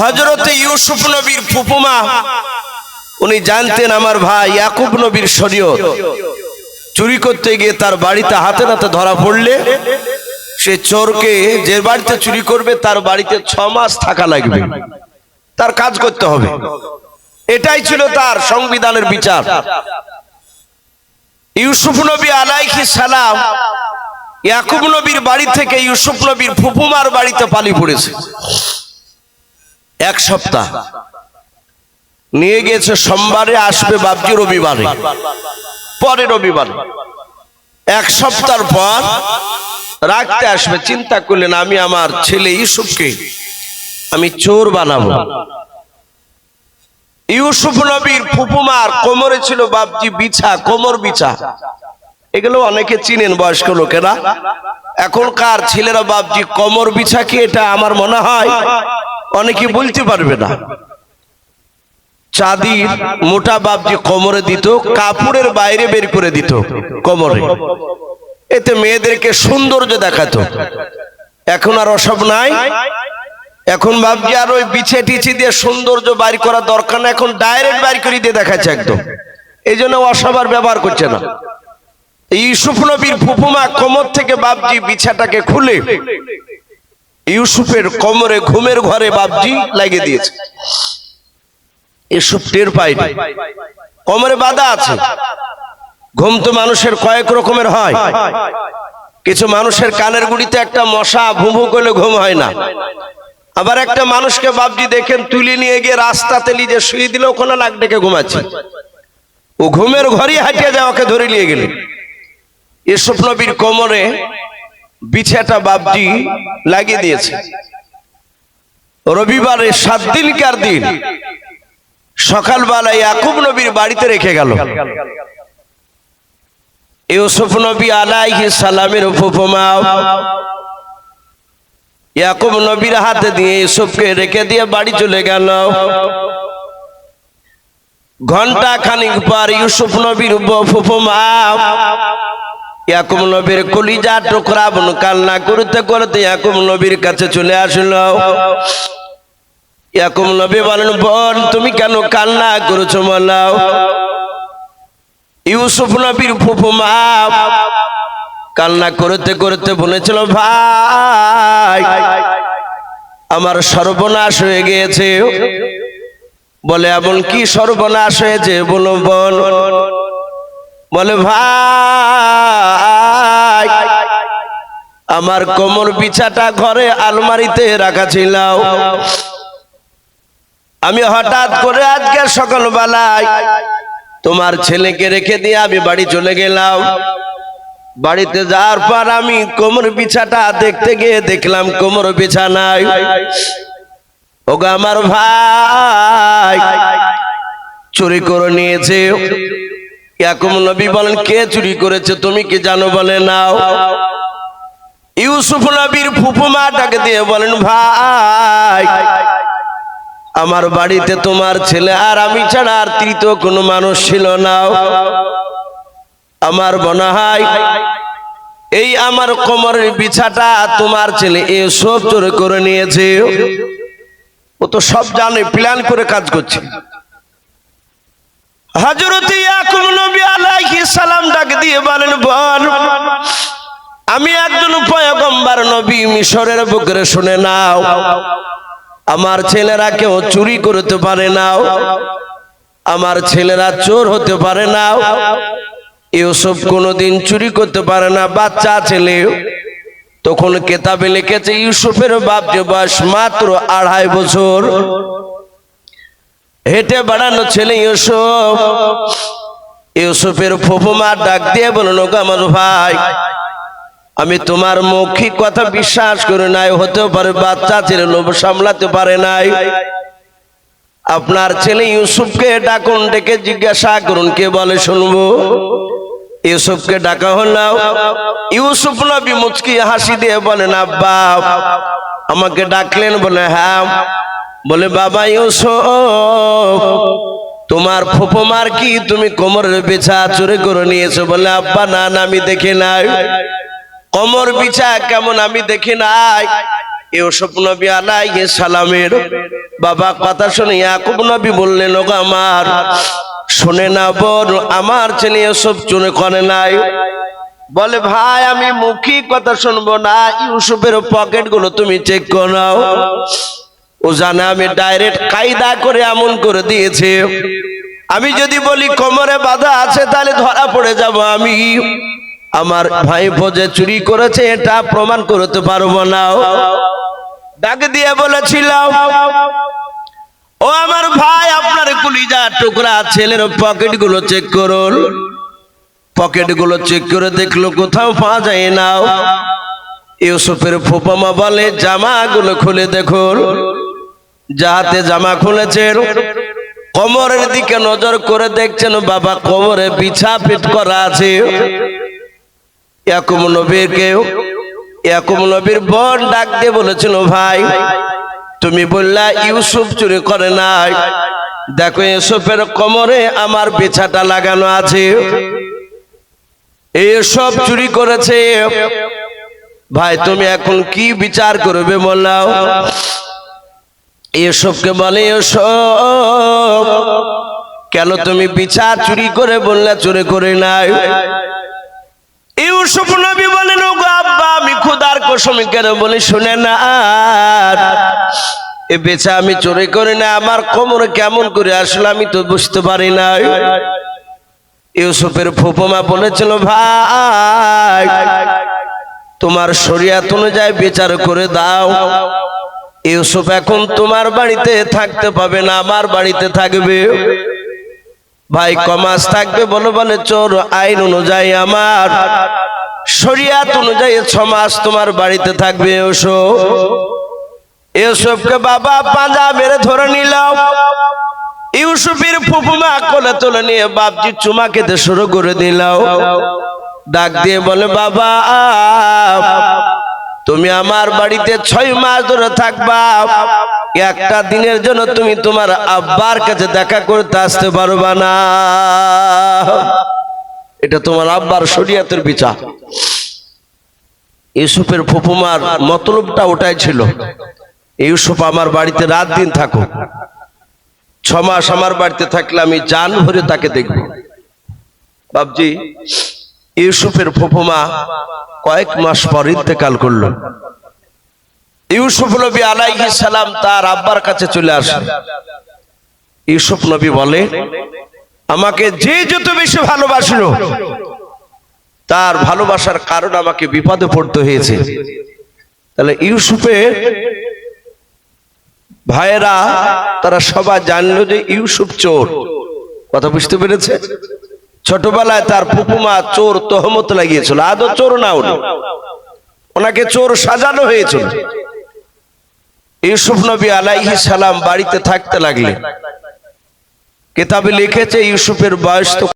হজরতে ইউসুফ নবীর ফুপুমা উনি জানতেন আমার ভাই ইয়াকুব নবীর শরীয়ত। চুরি করতে গিয়ে তার বাড়িতে হাতে নাতে ধরা পড়লে, সে চোরকে যে বাড়িতে চুরি করবে তার বাড়িতে ছ মাস থাকা লাগবে। তার কাজ করতে হবে। এটাই ছিল তার সংবিধানের বিচার। ইউসুফ নবী আলাইহি সালাম ইয়াকুব নবীর বাড়ি থেকে ইউসুফ নবীর ফুপুমার বাড়িতে পালি পড়েছে। এক সপ্তাহ। নিয়ে গেছে সোমবারে আসবে বাবজি রবিবারে। পরে রবিবারে। এক সপ্তাহ পর রাখতে আসবে, চিন্তা করলেন আমি আমার ছেলে ইউসুফকে আমি চোর বানাবো। ইউসুফ নবীর ফুপুমার কোমরে ছিল বাবজি বিছা, কোমর বিছা। এগুলো অনেকে চিনেন বয়স্ক লোকেরা। এখনকার ছেলেরা বাবজি কোমর বিছা কি এটা আমার মনে হয়? অনেকে বলতে পারবে না। চাঁদির মোটা বাবজি কোমরে দিত কাপড়ের বাইরে বের করে দিত কোমরে। এতে মেয়েদেরকে সৌন্দর্য দেখাতো। এখন আর ওসব নাই। এখন ভাবছি আর ওই বিছে টিছে দিয়ে সৌন্দর্য বাইর করা দরকার না এখন ডাইরেক্ট বাইর করে দিয়ে দেখাচ্ছে একদম। এই জন্য অসবার ব্যবহার করছে না। ইউসুফ নবীর ফুফুমা কোমর থেকে বাবজি বিছাটাকে খুলে। ইউসুফের কোমরে ঘুমের ঘরে বাবজি লাগিয়ে দিয়েছে। ইউসুফ টের পায়নি কোমরে বাধা আছে। ঘুম তো মানুষের কয়েক রকমের হয়। কিছু মানুষের কানের গুড়িতে একটা মশা ভুভু করলে ঘুম হয় না। আবার একটা মানুষকে বাবজি দেখেন তুলে নিয়ে গিয়ে রাস্তাতে লিজে শুয়ে দিলে ওখানে নাক ডেকে ঘুমাচ্ছে। ও ঘুমের ঘরই হাঁটিয়ে যাওয়াকে ধরে নিয়ে গেলে। ইসুফ নবীর কোমরে বিছাটা বাবজি লাগিয়ে দিয়েছে। রবিবারে সাত দিন দিনকার দিন সকালবেলায় ইয়াকুব নবীর বাড়িতে রেখে গেল। ইউসুফ নবী আলাইহি সালামের উপমা ইয়াকুব নবীর হাতে দিয়ে ইউসুফকে রেখে দিয়ে বাড়ি চলে গেল। ঘণ্টা খানিক পর ইউসুফ নবীর উপমা ইয়াকুব নবীর কলিজা টুকরা বোন কান্না করতে করতে ইয়াকুব নবীর কাছে চলে আসলো। ইয়াকুব নবী বলেন, বোন, তুমি কেন কান্না করেছ বলাও ইউসুফ নবীর ফুফু মা কান্না করতে করতে বলেছিল, ভাই, আমার সর্বনাশ হয়ে গিয়েছে। বলে, এমন কি সর্বনাশ হয়েছে বলো, বোন? বলে, ভাই, আমার কোমর বিছাটা ঘরে আলমারিতে রাখা ছিল। আমি হঠাৎ করে আজকে সকালবেলায় তোমার ছেলেকে রেখে দিয়ে আমি বাড়ি চলে গেলাম। বাড়িতে যাওয়ার পর আমি কোমর বিছাটা দেখতে গিয়ে দেখলাম কোমর বিছানায়। ওগো আমার ভাই, চুরি করে নিয়েছে। ইয়াকুব নবী বলেন, কে চুরি করেছে তুমি কি জানো বলে নাও? ইউসুফ নবীর ফুফুমা ডাকে দিয়ে বলেন, ভাই, আমার বাড়িতে তোমার ছেলে আর আমি ছাড়া আর তৃতীয় কোনো মানুষ ছিল না। আমার হয় এই আমার কোমরের বিছাটা তোমার ছেলে এসব চোরে করে নিয়েছে। ও তো সব জানে, প্ল্যান করে কাজ করছে। সালাম ডাক দিয়ে বলেন বল আমি একজন পয়গম্বর নবী, মিশরের বুকরে শুনে নাও। আমার ছেলেরা কেউ চুরি করতে পারে না। আমার ছেলেরা চোর হতে পারে না। ইউসুফ কোনোদিন চুরি করতে পারে না। বাচ্চা ছেলে। তখন কেতাবে লিখেছে, ইউসুফের বাপ যে বয়স মাত্র আড়াই বছর। হেঁটে বাড়ানো ছেলে ইউসুফ। ইউসুফের ফুফুমা ডাক দিয়ে বলল আমার ভাই, আমি তোমার মৌখিক কথা বিশ্বাস করি নাই, হতেও পারে বাচ্চা ছেলে লোভ সামলাতে পারে নাই। আপনার ছেলে ইউসুফকে ডাকুন, ডেকে জিজ্ঞাসা করুন, কে বলে শুনব? ইউসুফকে ডাকা হলো ইউসুফ নবী মুচকি হাসি দিয়ে বলেন, আব্বা, আমাকে ডাকলেন বলে হ্যাঁ বলে, বাবা ইউসুফ, তোমার ফুফুমার কি তুমি কোমরের বিছা চুরি করে নিয়েছো? বলে, আব্বা, না না, আমি দেখি নাই। কোমর বিছা কেমন আমি দেখি নাই। ইউসুফ নবী আলাইহিস সালামের বাবা কথা শুনে ইয়াকুব নবী বললেন, ওগো আমার, শুনে না বল, আমার ছেলে এসব চুনে করে নাই। বলে, ভাই, আমি মুখী কথা শুনব না। ইউসুফের পকেটগুলো তুমি চেক করো ও জানে আমি ডাইরেক্ট কায়দা করে এমন করে দিয়েছে। আমি যদি বলি কোমরে বাধা আছে, তাহলে ধরা পড়ে যাব আমি। আমার ভাই ভোজে চুরি করেছে, এটা প্রমাণ করতে পারব না। ডাক দিয়ে বলেছিলাম, ও আমার ভাই, আপনার কুলিজা টুকরা ছেলের পকেটগুলো চেক করুন। পকেটগুলো চেক করে দেখল কোথাও পাওয়া যায় না। ইউসুফের ফোপামা বলে জামা গুলো খুলে দেখুন। যাহাতে জামা খুলেছেন, কোমরের দিকে নজর করে দেখছেন, বাবা কোমরে বিছা পিট করা আছে। ইয়াকুব নবীকে, ইয়াকুব নবীর বোন ডাক দিয়ে বলেছিল, ভাই, তুমি বললা ইউসুফ চুরি করে নাই। দেখো, ইউসুফের কোমরে আমার বিছাটা লাগানো আছে। এসব চুরি করেছে। ভাই, তুমি এখন কি বিচার করবে বললাও এসবকে বলে এসব। কেন তুমি বিচার চুরি করে বললে, চুরি করে নাই? ইউসুফ নবী বলেন, ওগো আব্বা, আমি খুদার কসম কেন বলি, শুনে না। এ বেচা আমি চুরি করি না, আমার কোমরে কেমন করে আসলে আমি তো বুঝতে পারি না ইউসুফের ফুপমা বলেছিল, ভাই, তোমার শরিয়াত অনুযায়ী বিচার করে দাও। ইউসুফ এখন তোমার বাড়িতে থাকতে পাবে না, আমার বাড়িতে থাকবে। ভাই, কমাস থাকবে বলে বলে চোর আইন অনুযায়ী আমার, শরিয়াত অনুযায়ী ছ মাস তোমার বাড়িতে থাকবে ওসো ইউসুফকে বাবা পাঁজা মেরে ধরে নিলাম ইউসুফের ফুপুমা কোলে তুলে নিয়ে বাপজি চুমা খেতে শুরু করে দিলাম ডাক দিয়ে বলে, বাবা তুমি আমার বাড়িতে ছয় মাস ধরে থাকবা। একটা দিনের জন্য তুমি তোমার আব্বার কাছে দেখা করতে আসতে পারবা না। এটা তোমার আব্বার শরিয়াতের বিচার। ইউসুফের ফুপুমার মতলবটা ওটাই ছিল। ইউসুফ আমার বাড়িতে রাত দিন থাকো ছ মাস আমার বাড়িতে থাকলে আমি জান ভরে তাকে দেখব। বাবজি ইউসুফের ফুপুমা কয়েক মাস পর ইন্তেকাল করল। ইউসুফ নবী আলাইহি সালাম তার আব্বার কাছে চলে আসে। ইউসুফ নবী বলে, আমাকে যে যত বেশি ভালোবাসলো, তার ভালোবাসার কারণ আমাকে বিপদে পড়তে হয়েছে। তাহলে ইউসুফের ভাইয়েরা, তারা সবাই জানলো যে ইউসুফ চোর। কথা বুঝতে পেরেছে? ছোটবেলায় তার ফুপুমা চোর তহমত লাগিয়েছিল। আদৌ চোর না উনি? ওনাকে চোর সাজানো হয়েছিল। ইউসুফ নবী আলাইহি সালাম বাড়িতে থাকতে লাগলেন। কেতাবে লিখেছে, ইউসুফের বয়স তো